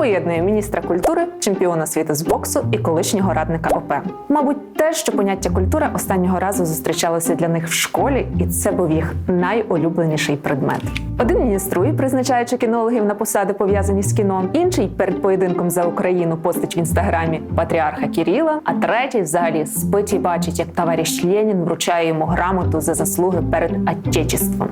поєднує міністра культури, чемпіона світу з боксу і колишнього радника ОП. Мабуть, те, що поняття культура останнього разу зустрічалося для них в школі, і це був їх найулюбленіший предмет. Один мініструє, призначаючи кінологів на посади пов'язані з кіном, інший перед поєдинком за Україну постить в інстаграмі патріарха Кіріла, а третій взагалі спить і бачить, як товариш Ленін вручає йому грамоту за заслуги перед Отечеством.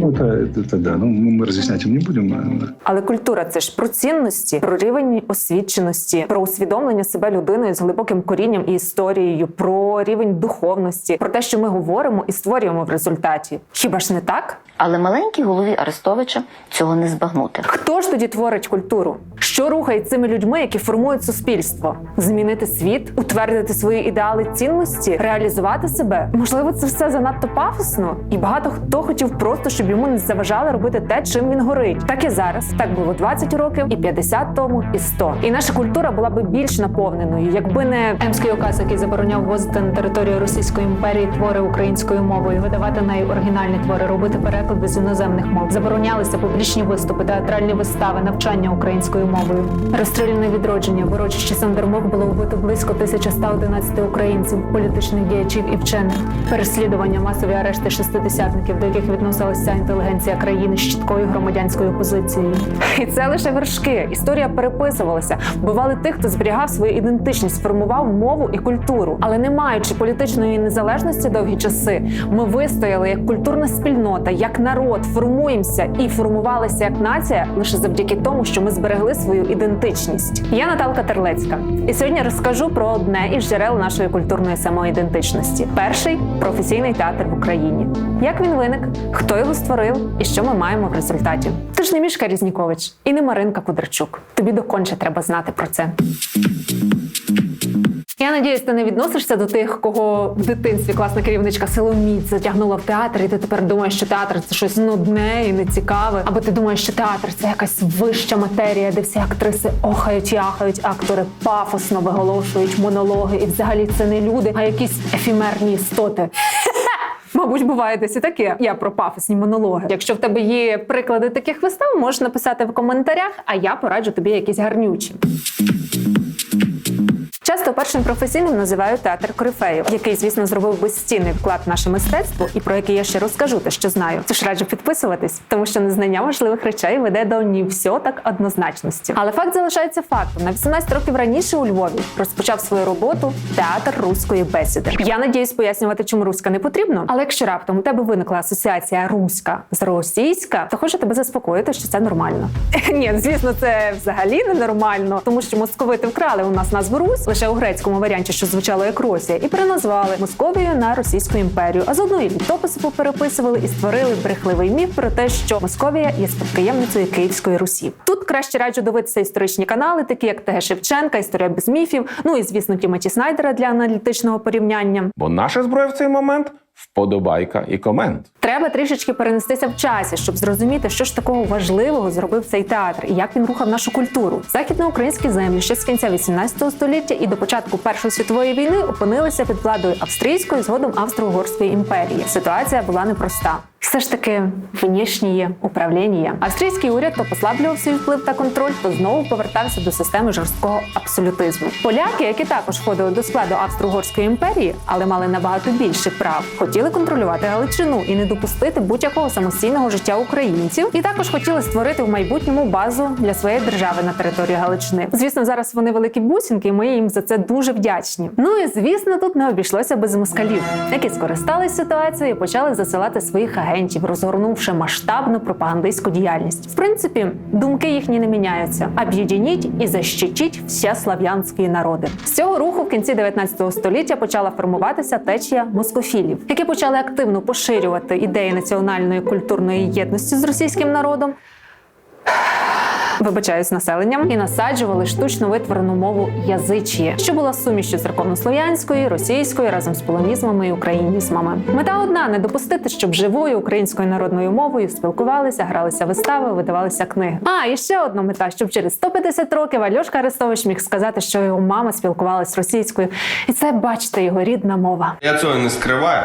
Ну, это, это, это да. Ну, мы мы разъяснять им не будем. наверное. Але культура це ж про цінності, про рівень освіченості, про усвідомлення себе людиною з глибоким корінням і історією, про рівень духовності, про те, що ми говоримо і створюємо в результаті. Хіба ж не так? Але маленькій голові Арестовича цього не збагнути. Хто ж тоді творить культуру? Що рухає цими людьми, які формують суспільство? Змінити світ, утвердити свої ідеали цінності, реалізувати себе? Можливо, це все занадто пафосно, і багато хто хотів просто, щоб йому не заважали робити те, чим він горить. Так і зараз. Так було 20 років, і 50 тому, і 100. І наша культура була би більш наповненою, якби не Емський указ, який забороняв ввозити на територію Російської імперії твори українською мовою, видавати неї оригінальні твори, робити переклади з іноземних мов. Заборонялися публічні виступи, театральні вистави, навчання українською мовою. Розстріляне відродження, в урочищі Сандермох було вбито близько 1111 українців, політичних діячів і вчених. Переслідування, масові арешти шестидесятників, до яких відносилася інтелігенція країни з чіткою громадянською позицією. І це лише вершки. Історія переписувалася, вбивали тих, хто зберігав свою ідентичність, формував мову і культуру. Але не маючи політичної незалежності довгі часи, ми вистояли як культурна спільнота, як народ, формуємося і формувалися як нація лише завдяки тому, що ми зберегли свою ідентичність. Я Наталка Терлецька, і сьогодні розкажу про одне із джерел нашої культурної самоідентичності: перший професійний театр в Україні. Як він виник, хто його створив і що ми маємо в результаті? Ти ж не Мішка Різнікович і не Маринка Кудрачук. Тобі доконче треба знати про це. Надіюсь, ти не відносишся до тих, кого в дитинстві класна керівничка Соломіць затягнула в театр, і ти тепер думаєш, що театр це щось нудне і нецікаве. Або ти думаєш, що театр це якась вища матерія, де всі актриси охають, яхають, актори пафосно виголошують монологи, і взагалі це не люди, а якісь ефімерні істоти. Мабуть, буває десь і таке. Я про пафосні монологи. Якщо в тебе є приклади таких вистав, можеш написати в коментарях, а я пораджу тобі якісь гарнючі. Часто першим професійним називають театр корифеїв, який, звісно, зробив безцінний вклад в наше мистецтво, і про який я ще розкажу, те, що знаю. Тож раджу підписуватись, тому що незнання важливих речей веде до ні все так однозначності. Але факт залишається фактом. На 18 років раніше у Львові розпочав свою роботу театр руської бесіди. Я надіюсь пояснювати, чому руська не потрібно. Але якщо раптом у тебе виникла асоціація руська з російська, то хочу тебе заспокоїти, що це нормально. Ні, звісно, це взагалі не нормально, тому що московити вкрали у нас назву Русь лише у грецькому варіанті, що звучало як Росія, і переназвали Московію на Російську імперію. А заодно і літописи попереписували і створили брехливий міф про те, що Московія є спадкоємницею Київської Русі. Тут краще раджу дивитися історичні канали, такі як ТГ Шевченка, Історія без міфів. Ну і звісно, Тімоті Снайдера для аналітичного порівняння. Бо наша зброя в цей момент вподобайка і комент. Треба трішечки перенестися в часі, щоб зрозуміти, що ж такого важливого зробив цей театр і як він рухав нашу культуру. Західноукраїнські землі ще з кінця 18 століття і до початку Першої світової війни опинилися під владою австрійської, згодом Австро-Угорської імперії. Ситуація була непроста. Все ж таки внішнє управління. Австрійський уряд то послаблював свій вплив та контроль, то знову повертався до системи жорсткого абсолютизму. Поляки, які також входили до складу Австро-Угорської імперії, але мали набагато більше прав, хотіли контролювати Галичину і не допустити будь-якого самостійного життя українців, і також хотіли створити в майбутньому базу для своєї держави на території Галичини. Звісно, зараз вони великі бусинки, і ми їм за це дуже вдячні. Ну і звісно, тут не обійшлося без москалів, які скористались ситуацією і почали засилати своїх агентів, розгорнувши масштабну пропагандистську діяльність. В принципі, думки їхні не міняються. Об'єдініть і защитіть всі слав'янські народи. З цього руху в кінці 19 століття почала формуватися течія москофілів, які почали активно поширювати ідеї національної культурної єдності з російським народом. Вибачаюсь населенням і насаджували штучно витворену мову язичія, що була сумішчю церковнослов'янської, російської разом з полонізмами і українізмами. Мета одна не допустити, щоб живою українською народною мовою спілкувалися, гралися вистави, видавалися книги. А і ще одна мета, щоб через 150 років Альошка Арестович міг сказати, що його мама спілкувалась російською, і це бачите його рідна мова. Я цього не скриваю.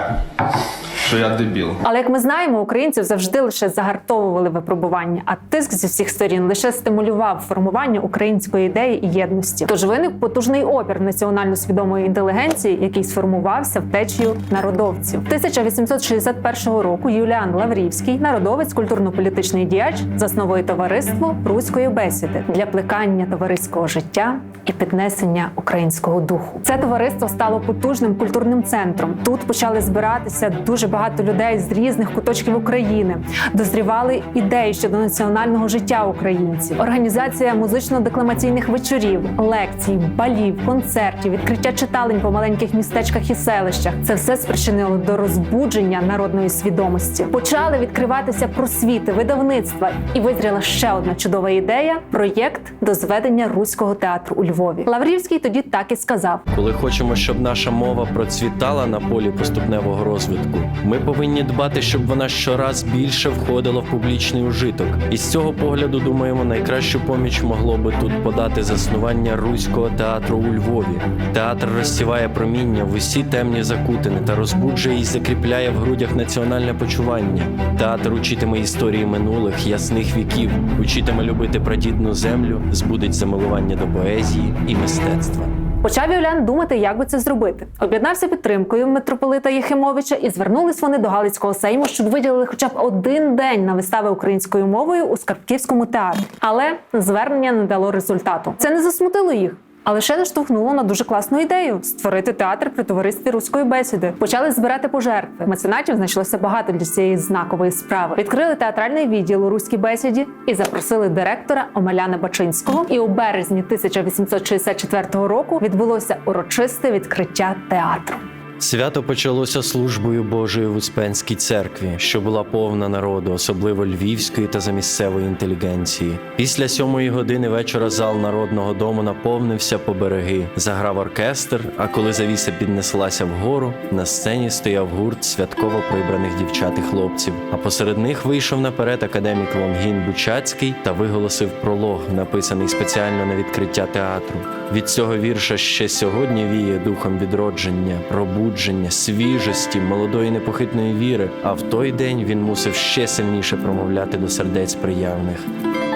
Що я дебіл. Але як ми знаємо, українців завжди лише загартовували випробування, а тиск зі всіх сторін лише стимулював формування української ідеї і єдності. Тож виник потужний опір національно свідомої інтелігенції, який сформувався втечею народовців. 1861 року Юліан Лаврівський, народовець, культурно-політичний діяч, засновує товариство руської бесіди для плекання товариського життя і піднесення українського духу. Це товариство стало потужним культурним центром. Тут почали збиратися дуже багато людей з різних куточків України, дозрівали ідеї щодо національного життя українців. Організація музично-декламаційних вечорів, лекцій, балів, концертів, відкриття читалень по маленьких містечках і селищах. Це все спричинило до розбудження народної свідомості. Почали відкриватися просвіти, видавництва, і визріла ще одна чудова ідея проєкт до зведення руського театру у Львові. Лаврівський тоді так і сказав: Коли хочемо, щоб наша мова процвітала на полі поступневого розвитку, ми повинні дбати, щоб вона щораз більше входила в публічний ужиток. І з цього погляду думаємо, найкращу поміч могло би тут подати заснування руського театру у Львові. Театр розсіває проміння в усі темні закутини та розбуджує і закріпляє в грудях національне почування. Театр учитиме історії минулих, ясних віків, учитиме любити прадідну землю, збудить замилування до поезії і мистецтва. Почав Юлян думати, як би це зробити. Об'єднався підтримкою митрополита Єхимовича і звернулись вони до Галицького сейму, щоб виділили хоча б один день на вистави українською мовою у Скарбківському театрі. Але звернення не дало результату. Це не засмутило їх. А лише наштовхнуло на дуже класну ідею створити театр при товаристві руської бесіди. Почали збирати пожертви. Меценатів знайшлося багато для цієї знакової справи. Відкрили театральний відділ у руській бесіді і запросили директора Омеляна Бачинського. І у березні 1864 року відбулося урочисте відкриття театру. Свято почалося службою Божою в Успенській церкві, що була повна народу, особливо львівської та замісцевої інтелігенції. Після сьомої години вечора зал народного дому наповнився по береги. Заграв оркестр. А коли завіса піднеслася вгору, на сцені стояв гурт святково прибраних дівчат і хлопців. А посеред них вийшов наперед академік Лонгін Бучацький та виголосив пролог, написаний спеціально на відкриття театру. Від цього вірша ще сьогодні віє духом відродження, пробудження, свіжості, молодої непохитної віри. А в той день він мусив ще сильніше промовляти до сердець приявних.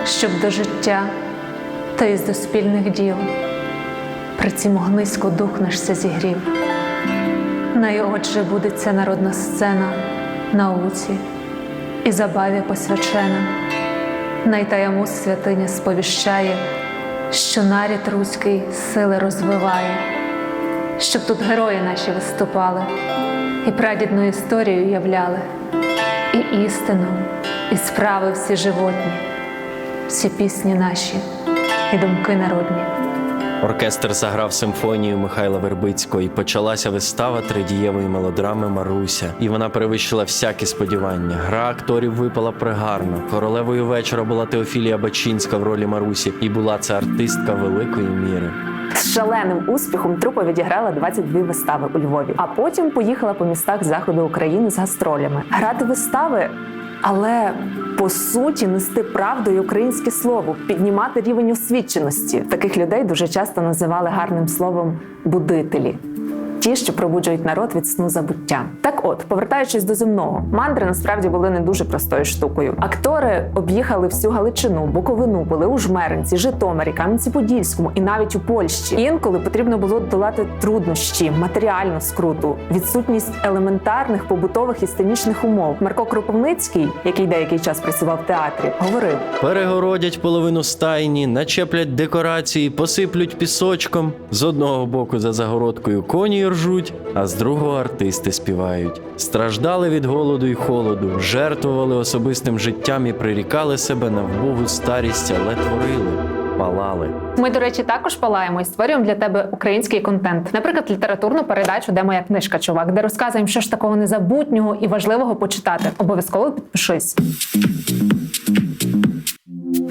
щоб до життя та із до спільних діл при цім огнисько дух наш зігрів. Найотже буде ця народна сцена науці і забаві посвячена. Найтаяму святиня сповіщає, що нарід руський сили розвиває, щоб тут герої наші виступали і прадідну історію являли, і істину, і справи всі животні всі пісні наші і думки народні. Оркестр заграв симфонію Михайла Вербицького, і почалася вистава тридієвої мелодрами Маруся. І вона перевищила всякі сподівання. Гра акторів випала пригарно. Королевою вечора була Теофілія Бачинська в ролі Марусі, і була це артистка великої міри. З шаленим успіхом трупа відіграла 22 вистави у Львові, а потім поїхала по містах заходу України з гастролями. Грати вистави, але по суті нести правду і українське слово, піднімати рівень освіченості. Таких людей дуже часто називали гарним словом будителі. Ті, що пробуджують народ від сну забуття. Так от, повертаючись до земного, мандри насправді були не дуже простою штукою. Актори об'їхали всю Галичину, Буковину, були у Жмеринці, Житомирі, Кам'янці-Подільському і навіть у Польщі. Інколи потрібно було долати труднощі, матеріальну скруту, відсутність елементарних побутових і сценічних умов. Марко Кропивницький, який деякий час працював в театрі, говорив: Перегородять половину стайні, начеплять декорації, посиплють пісочком. З одного боку за загородкою коні ржуть, а з другого артисти співають. Страждали від голоду і холоду, жертвували особистим життям і прирікали себе на вбогу старість, але творили, палали. Ми, до речі, також палаємо і створюємо для тебе український контент, наприклад, літературну передачу, де моя книжка чувак, де розказуємо, що ж такого незабутнього і важливого почитати. Обов'язково підпишись.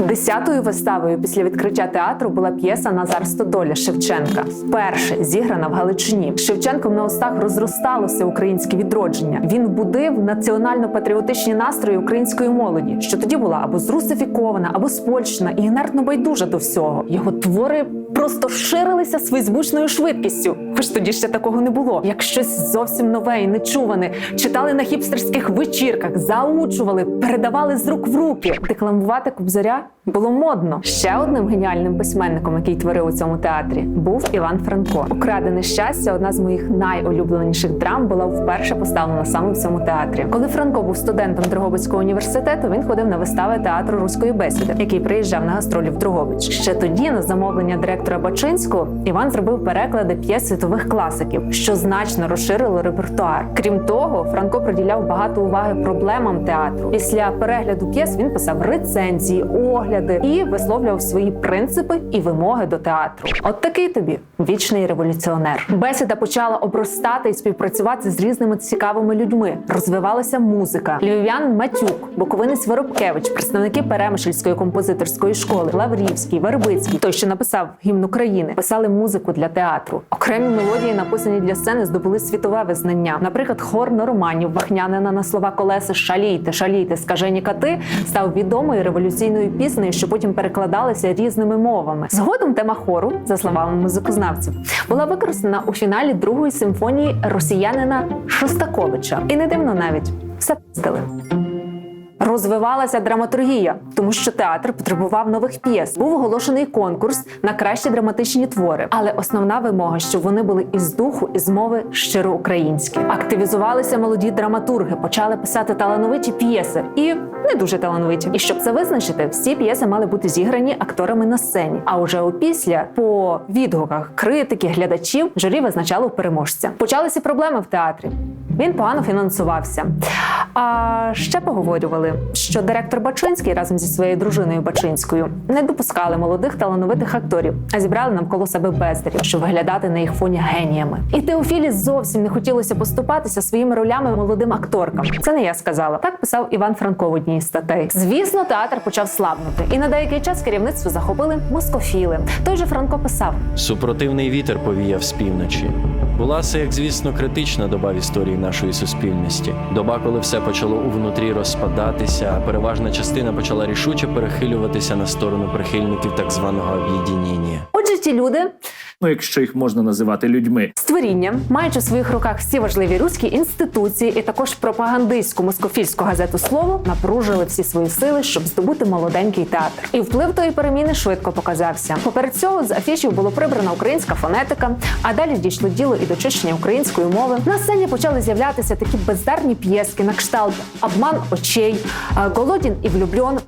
Десятою виставою після відкриття театру була п'єса Назар Стодоля Шевченка, вперше зіграна в Галичині. Шевченком на устах розросталося українське відродження. Він будив національно-патріотичні настрої української молоді, що тоді була або зрусифікована, або спольщена і інертно байдужа до всього. Його твори просто ширилися з фейсбучною швидкістю. Хоч тоді ще такого не було. Як щось зовсім нове і нечуване, читали на хіпстерських вечірках, заучували, передавали з рук в руки. Декламувати кобзаря було модно. Ще одним геніальним письменником, який творив у цьому театрі, був Іван Франко. Украдене щастя, одна з моїх найулюбленіших драм, була вперше поставлена саме в цьому театрі. Коли Франко був студентом Дрогобицького університету, він ходив на вистави театру руської бесіди, який приїжджав на гастролі в Дрогобич. Ще тоді, на замовлення директора Бачинського, Іван зробив переклади п'єс світових класиків, що значно розширило репертуар. Крім того, Франко приділяв багато уваги проблемам театру. Після перегляду п'єс він писав рецензії, огляди і висловлював свої принципи і вимоги до театру. От такий тобі вічний революціонер. Бесіда почала обростати і співпрацювати з різними цікавими людьми. Розвивалася музика. Львів'ян Матюк, Буковинець Воробкевич, представники Перемишльської композиторської школи, Лаврівський, Вербицький, той, що написав гімн України, писали музику для театру. Окремі мелодії, написані для сцени, здобули світове визнання. Наприклад, хор норманів Вахнянина на слова колеси Шалійте, шалійте, скажені кати став відомою революційною піснею, що потім перекладалися різними мовами. Згодом тема хору, за словами музикознавців, була використана у фіналі другої симфонії росіянина Шостаковича. І не дивно навіть все пиздили. Розвивалася драматургія, тому що театр потребував нових п'єс. Був оголошений конкурс на кращі драматичні твори, але основна вимога, щоб вони були із духу і з мови щиро українські. Активізувалися молоді драматурги, почали писати талановиті п'єси і не дуже талановиті. І щоб це визначити, всі п'єси мали бути зіграні акторами на сцені. А уже опісля, по відгуках критики, глядачів, журі визначало переможця. Почалися проблеми в театрі. Він погано фінансувався. А ще поговорювали, що директор Бачинський разом зі своєю дружиною Бачинською не допускали молодих талановитих акторів, а зібрали навколо себе бездарів, щоб виглядати на їх фоні геніями. І Теофілі зовсім не хотілося поступатися своїми ролями молодим акторкам. Це не я сказала. Так писав Іван Франко в одній статей. Звісно, театр почав слабнути, і на деякий час керівництво захопили москофіли. Той же Франко писав: Супротивний вітер повіяв з півночі. Була це, як звісно, критична доба в історії нашої суспільності. Доба, коли все почало увнутрі розпадатися, а переважна частина почала рішуче перехилюватися на сторону прихильників так званого об'єднання. Отже, ті люди ну якщо їх можна називати людьми. Створіння, маючи в своїх руках всі важливі руські інституції і також пропагандистську москофільську газету слово, напружили всі свої сили, щоб здобути молоденький театр. І вплив тої переміни швидко показався. Поперед цього з афішів було прибрана українська фонетика, а далі дійшло діло і до чищення української мови. На сцені почали з'являтися такі бездарні п'єски на кшталт обман очей, голодін і влюбльон.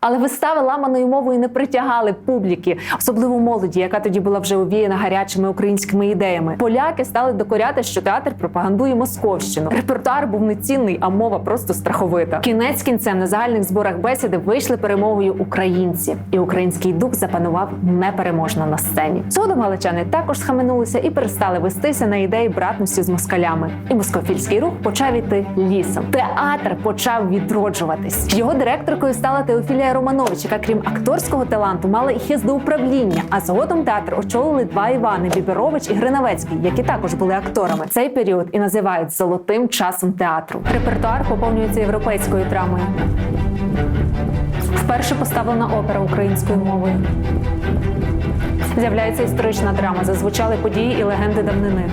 Але вистави ламаною мовою не притягали публіки, особливо молоді, яка тоді була вже овіяна гарячими українськими ідеями. Поляки стали докоряти, що театр пропагандує московщину. Репертуар був нецінний, а мова просто страховита. Кінець кінцем на загальних зборах бесіди вийшли перемогою українці, і український дух запанував непереможно на сцені. Згодом галичани також схаменулися і перестали вестися на ідеї братності з москалями. І москофільський рух почав іти лісом. Театр почав відроджуватись. Його директоркою стала Теофілія Романович, яка крім акторського таланту мала і хист до управління. А згодом театр очолили два Івани Біберович і Гринавецький, які також були акторами. Цей період і називають золотим часом театру. Репертуар поповнюється європейською драмою. Вперше поставлена опера українською мовою. З'являється історична драма, зазвучали події і легенди давнини.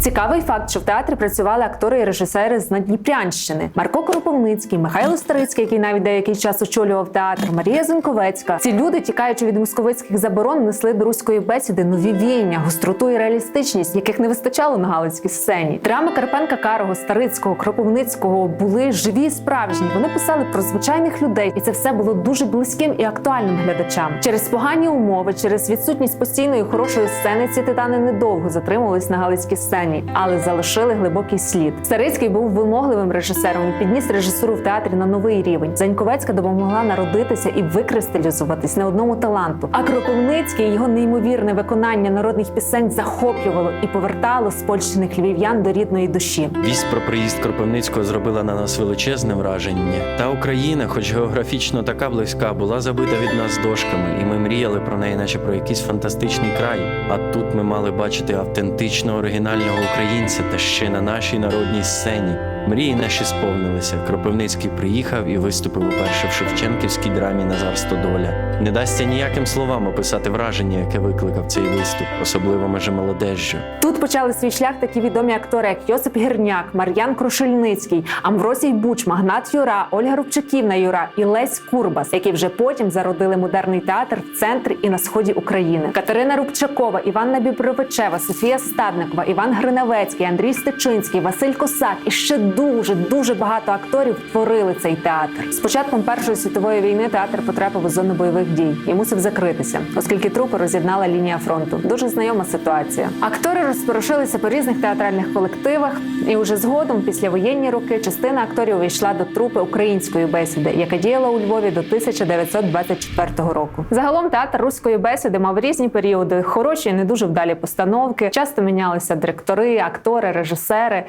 Цікавий факт, що в театрі працювали актори і режисери з Надніпрянщини: Марко Кропивницький, Михайло Старицький, який навіть деякий час очолював театр, Марія Зенковецька. Ці люди, тікаючи від московицьких заборон, несли до руської бесіди нові віяння, гостроту і реалістичність, яких не вистачало на галицькій сцені. Драми Карпенка Карого, Старицького, Кропивницького були живі, і справжні. Вони писали про звичайних людей, і це все було дуже близьким і актуальним глядачам. Через погані умови, через відсутність постійної хорошої сцени, ці титани недовго затримувались на галицькій сцені, але залишили глибокий слід. Старицький був вимогливим режисером і підніс режисуру в театрі на новий рівень. Заньковецька допомогла народитися і викристалізуватись на одному таланту. А Кропивницький його неймовірне виконання народних пісень захоплювало і повертало спольщених львів'ян до рідної душі. Вість про приїзд Кропивницького зробила на нас величезне враження. Та Україна, хоч географічно така близька, була забита від нас дошками, і ми мріяли про неї, наче про якийсь фантастичний край. А тут ми мали бачити автентичного оригінального українця та ще на нашій народній сцені. Мрії наші сповнилися. Кропивницький приїхав і виступив уперше в Шевченківській драмі Назар Стодоля. Не дасться ніяким словам описати враження, яке викликав цей виступ, особливо межи молодежжю. Тут почали свій шлях такі відомі актори, як Йосип Гірняк, Мар'ян Крушельницький, Амвросій Бучма, Гнат Юра, Ольга Рубчаківна Юра і Лесь Курбас, які вже потім зародили модерний театр в центрі і на сході України. Катерина Рубчакова, Іванна Бібровичева, Софія Стадникова, Іван Гриневецький, Андрій Стечинський, Василь Косак і ще дуже дуже багато акторів творили цей театр. З початком Першої світової війни театр потрапив у зону бойових дій і мусив закритися, оскільки трупи роз'єднала лінія фронту. Дуже знайома ситуація. Актори розпорошилися по різних театральних колективах, і уже згодом, після воєнні роки, частина акторів увійшла до трупи української бесіди, яка діяла у Львові до 1924 року. Загалом театр руської бесіди мав різні періоди, хороші і не дуже вдалі постановки. Часто мінялися директори, актори, режисери.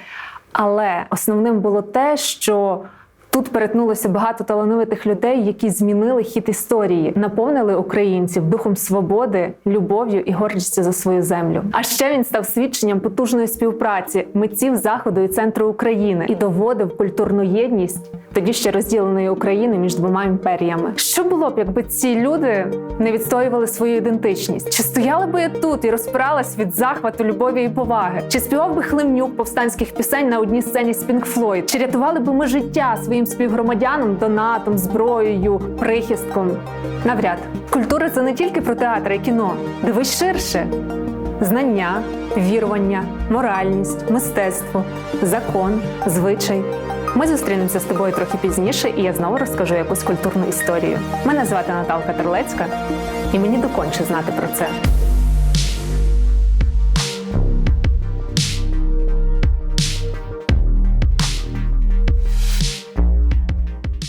Але основним було те, що Тут перетнулося багато талановитих людей, які змінили хід історії, наповнили українців духом свободи, любов'ю і гордістю за свою землю. А ще він став свідченням потужної співпраці митців заходу і центру України і доводив культурну єдність тоді ще розділеної України між двома імперіями. Що було б, якби ці люди не відстоювали свою ідентичність? Чи стояла би я тут і розпиралась від захвату, любові і поваги? Чи співав би Хлимнюк повстанських пісень на одній сцені з Pink Floyd? Чи рятували би ми життя співгромадянам донатом, зброєю, прихистком? Навряд культура це не тільки про театр і кіно. Дивись ширше. Знання, вірування, моральність, мистецтво, закон, звичай. Ми зустрінемося з тобою трохи пізніше, і я знову розкажу якусь культурну історію. Мене звати Наталка Терлецька, і мені доконче знати про це.